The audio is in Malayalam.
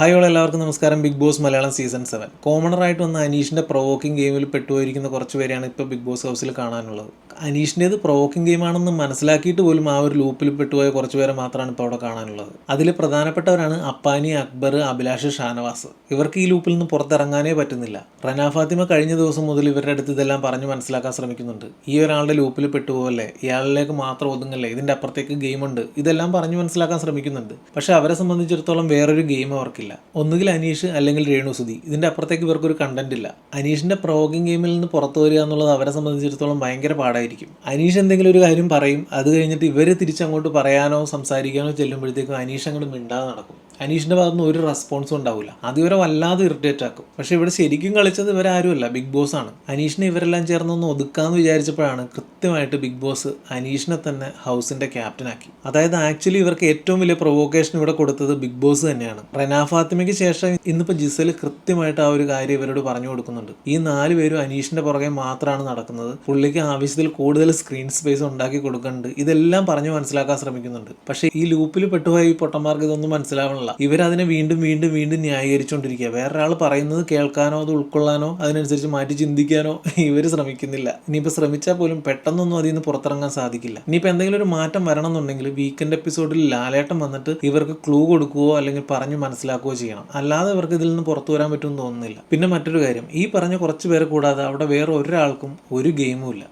ഹായ് ഓൾ എല്ലാവർക്കും നമസ്കാരം. Big Boss Malayalam season seven. കോമണറായിട്ട് വന്ന അനീഷിന്റെ പ്രൊവോക്കിംഗ് ഗെയിമിൽ പെട്ടുപോയിരിക്കുന്ന കുറച്ച് പേരെയാണ് ഇപ്പോൾ ബിഗ് ബോസ് ഹൗസിൽ കാണാനുള്ളത്. അനീഷിന്റെത് പ്രൊവോക്കിംഗ് ഗെയിമാണെന്ന് മനസ്സിലാക്കിയിട്ട് പോലും ആ ഒരു ലൂപ്പിൽ പെട്ടുപോയ കുറച്ച് പേരെ മാത്രമാണ് ഇപ്പോൾ അവിടെ കാണാനുള്ളത്. അതിൽ പ്രധാനപ്പെട്ടവരാണ് അപ്പാനി അക്ബർ അഭിലാഷ് ഷാനവാസ്. ഇവർക്ക് ഈ ലൂപ്പിൽ നിന്ന് പുറത്തിറങ്ങാനേ പറ്റുന്നില്ല. റന ഫാത്തിമ കഴിഞ്ഞ ദിവസം മുതൽ ഇവരുടെ അടുത്ത് ഇതെല്ലാം പറഞ്ഞ് മനസ്സിലാക്കാൻ ശ്രമിക്കുന്നുണ്ട്. ഈ ഒരാളുടെ ലൂപ്പിൽ പെട്ടുപോകല്ലേ? ഇയാളിലേക്ക് മാത്രം ഒതുങ്ങല്ലേ? ഇതിന്റെ അപ്പുറത്തേക്ക് ഗെയിമുണ്ട് ഇതെല്ലാം പറഞ്ഞ് മനസ്സിലാക്കാൻ ശ്രമിക്കുന്നുണ്ട്. പക്ഷേ അവരെ സംബന്ധിച്ചിടത്തോളം വേറൊരു ഗെയിം അവർക്കില്ല ഒന്നുകിൽ അനീഷ് അല്ലെങ്കിൽ രേണു രേണുസുതി ഇതിന്റെ അപ്പുറത്തേക്ക് ഇവർക്കൊരു കണ്ടന്റ് ഇല്ല. അനീഷിന്റെ പ്രോഗിങ് ഗെയിമിൽ നിന്ന് പുറത്തു വരിക എന്നുള്ളത് അവരെ സംബന്ധിച്ചിടത്തോളം ഭയങ്കര പാടായിരിക്കും. അനീഷ് എന്തെങ്കിലും ഒരു കാര്യം പറയും. അത് കഴിഞ്ഞിട്ട് ഇവർ തിരിച്ചങ്ങോട്ട് പറയാനോ സംസാരിക്കാനോ ചെല്ലുമ്പോഴത്തേക്കും അനീഷ് അങ്ങോട്ട് മിണ്ടാതെ നടക്കും. അനീഷിന്റെ ഭാഗത്ത് നിന്ന് ഒരു റെസ്പോൺസും ഉണ്ടാവില്ല അത് ഇവരെ വല്ലാതെ ഇറിറ്റേറ്റ് ആക്കും. പക്ഷേ ഇവിടെ ശരിക്കും കളിച്ചത് ഇവരാരുമല്ല ബിഗ് ബോസ് ആണ്. അനീഷിനെ ഇവരെല്ലാം ചേർന്നൊന്ന് ഒതുക്കാന്ന് വിചാരിച്ചപ്പോഴാണ് കൃത്യമായിട്ട് ബിഗ് ബോസ് അനീഷിനെ തന്നെ ഹൗസിന്റെ ക്യാപ്റ്റനാക്കി അതായത് ആക്ച്വലി ഇവർക്ക് ഏറ്റവും വലിയ പ്രൊവോക്കേഷൻ ഇവിടെ കൊടുത്തത് ബിഗ് ബോസ് തന്നെയാണ്. റെനാ ഫാത്തിമയ്ക്ക് ശേഷം ഇന്നിപ്പോൾ ജിസൽ കൃത്യമായിട്ട് ആ ഒരു കാര്യം ഇവരോട് പറഞ്ഞു കൊടുക്കുന്നുണ്ട്. ഈ നാല് പേരും അനീഷിന്റെ പുറകെ മാത്രമാണ് നടക്കുന്നത്. പുള്ളിക്ക് ആവശ്യത്തിൽ കൂടുതൽ സ്ക്രീൻ സ്പേസ് ഉണ്ടാക്കി കൊടുക്കുന്നുണ്ട്. ഇതെല്ലാം പറഞ്ഞു മനസ്സിലാക്കാൻ ശ്രമിക്കുന്നുണ്ട്. പക്ഷേ ഈ ലൂപ്പിൽ പെട്ടുപോയ ഈ പൊട്ടന്മാർക്ക് ഇതൊന്നും മനസ്സിലാവണില്ല. ഇവരതിനെ വീണ്ടും വീണ്ടും വീണ്ടും ന്യായീകരിച്ചുകൊണ്ടിരിക്കുക വേറൊരാൾ പറയുന്നത് കേൾക്കാനോ അത് ഉൾക്കൊള്ളാനോ അതിനനുസരിച്ച് മാറ്റി ചിന്തിക്കാനോ ഇവർ ശ്രമിക്കുന്നില്ല. ഇനിയിപ്പോൾ ശ്രമിച്ചാൽ പോലും പെട്ടെന്നൊന്നും അതിൽ നിന്ന് പുറത്തിറങ്ങാൻ സാധിക്കില്ല. ഇനിയിപ്പോൾ എന്തെങ്കിലും ഒരു മാറ്റം വരണം എന്നുണ്ടെങ്കിൽ വീക്കെൻഡ് എപ്പിസോഡിൽ ലാലേട്ടം വന്നിട്ട് ഇവർക്ക് ക്ലൂ കൊടുക്കുകയോ അല്ലെങ്കിൽ പറഞ്ഞ് മനസ്സിലാക്കുകയോ ചെയ്യണം. അല്ലാതെ ഇവർക്ക് ഇതിൽ നിന്ന് പുറത്തു വരാൻ പറ്റുമെന്ന് തോന്നുന്നില്ല. പിന്നെ മറ്റൊരു കാര്യം ഈ പറഞ്ഞ കുറച്ച് പേരെ കൂടാതെ അവിടെ വേറെ ഒരാൾക്കും ഒരു ഗെയിമും ഇല്ല.